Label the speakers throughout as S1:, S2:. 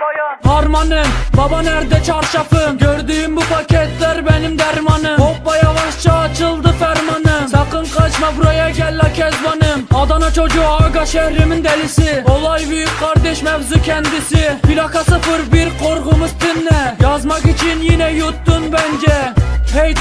S1: bayan. Harmanım baba nerede çarşafım? Gördüğüm bu paketler benim dermanım. Hoppa yavaşça açıldı fermanım. Sakın kaçma buraya gel la kezbanım. Adana çocuğu aga şehrimin delisi. Olay büyük kardeş mevzu kendisi. Plaka 01 korkumuz dinle. Yazmak için yine yuttun bence. Hey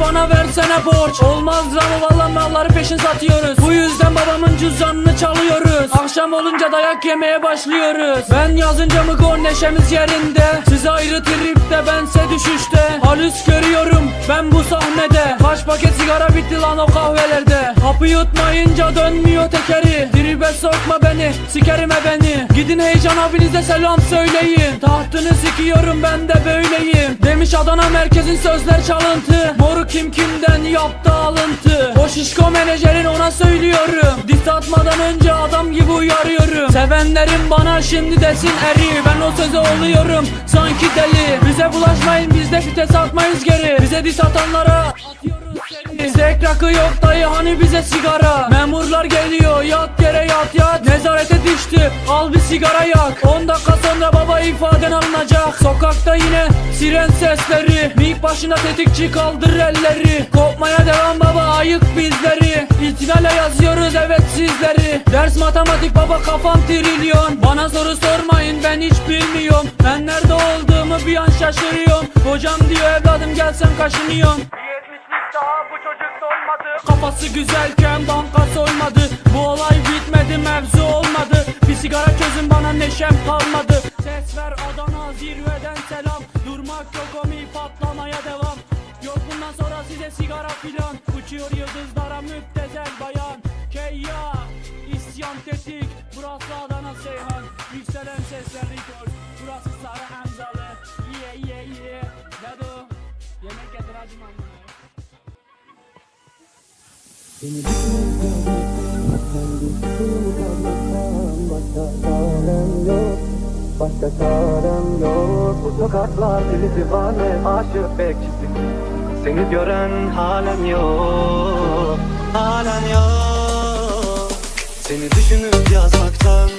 S1: bana versene borç. Olmaz ama valla malları peşin satıyoruz. Bu yüzden babamın cüzdanını çalıyoruz. Akşam olunca dayak yemeye başlıyoruz. Ben yazınca mı gol neşemiz yerinde? Siz ayrı tripte bense düşüşte. Halüs görüyorum ben bu sahnede. Kaç paket sigara bitti lan o kahvelerde. Hapı yutmayınca dönmüyor tekeri Sokma beni sikerim beni Gidin heyecan abinize selam söyleyin. Tahtını sikiyorum ben de böyleyim. Demiş Adana merkezin sözler çalıntı. Moru kim kimden yaptı alıntı. O şişko menajerin ona söylüyorum. Diss atmadan önce adam gibi uyarıyorum. Sevenlerim bana şimdi desin eri. Ben o söze oluyorum sanki deli. Bize bulaşmayın biz de vites atmayız geri. Bize diss atanlara atıyoruz Zek rakı yok dayı hani bize sigara? Memurlar geliyor yat yere yat yat. Nezarete düştü al bir sigara yak. 10 dakika sonra baba ifaden alınacak. Sokakta yine siren sesleri. Mik başında tetikçi kaldır elleri. Kopmaya devam baba ayık bizleri. İtinale yazıyoruz evet sizleri. Ders matematik baba kafam trilyon. Bana soru sormayın ben hiç bilmiyorum. Ben nerede olduğumu bir an şaşırıyorum. Hocam diyor evladım gelsen kaşınıyorum daha bu çocuk dolmadı Kafası güzelken banka soymadı. Bu olay bitmedi mevzu olmadı. Bir sigara çözün bana neşem kalmadı. Ses ver Adana zirveden selam. Durmak yok omi patlamaya devam. Yok bundan sonra size sigara filan. Uçuyor yıldızlara müptezel bayan. Keyya isyan tetik. Burası Adana Seyhan. Yükselen sesler rekord Burası Sarı Hamzalı Yeah yeah yeah Dado Yemek getir hadi mamma
S2: Başka çarem yok Başka çarem yok Bu sokaklar deli divane aşık bekçisi Seni gören halen yok Halen yok Seni düşünüp yazmaktan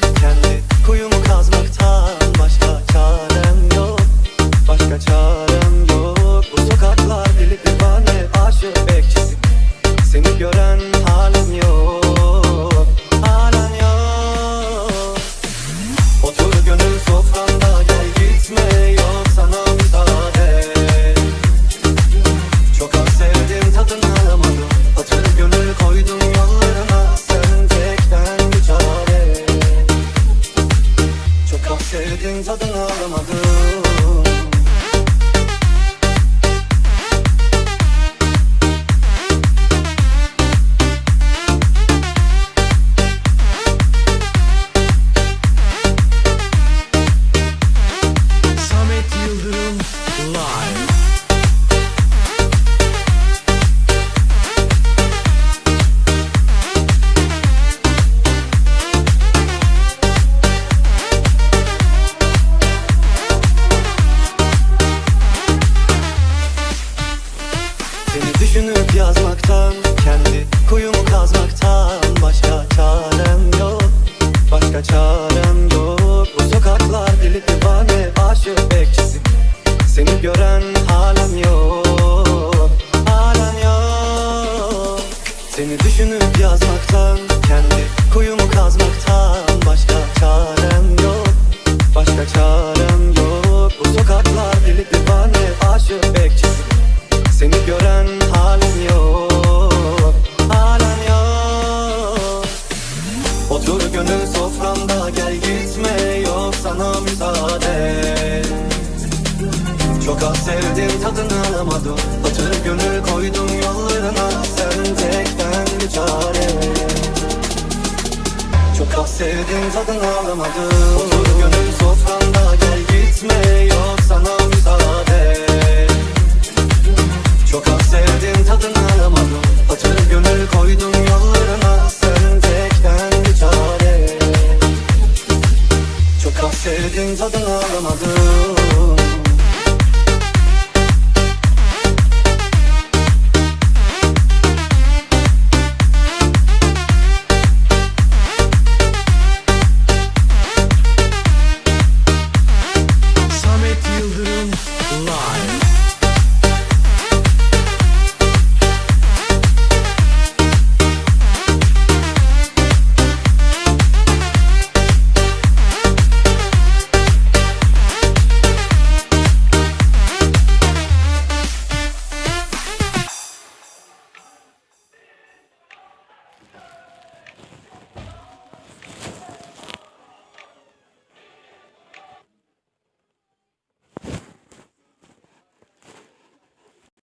S2: tadını alamadım Seni düşünüp yazmaktan Kendi kuyumu kazmaktan Başka çarem yok. Başka çarem yok. Bu sokaklar deli divane Aşık bekçisi. Seni gören halim yok Halen yok. Otur gönül sofranda gel gitme Yok sana müsaade. Çok az sevdim tadını alamadım Hatır gönül koydum yollarına Sen bir çare. Çok az sevdim tadını alamadım. Otur gönül sofranda gel gitme Yok sana müsaade. Çok az sevdim tadını alamadım. Hatır gönül koydum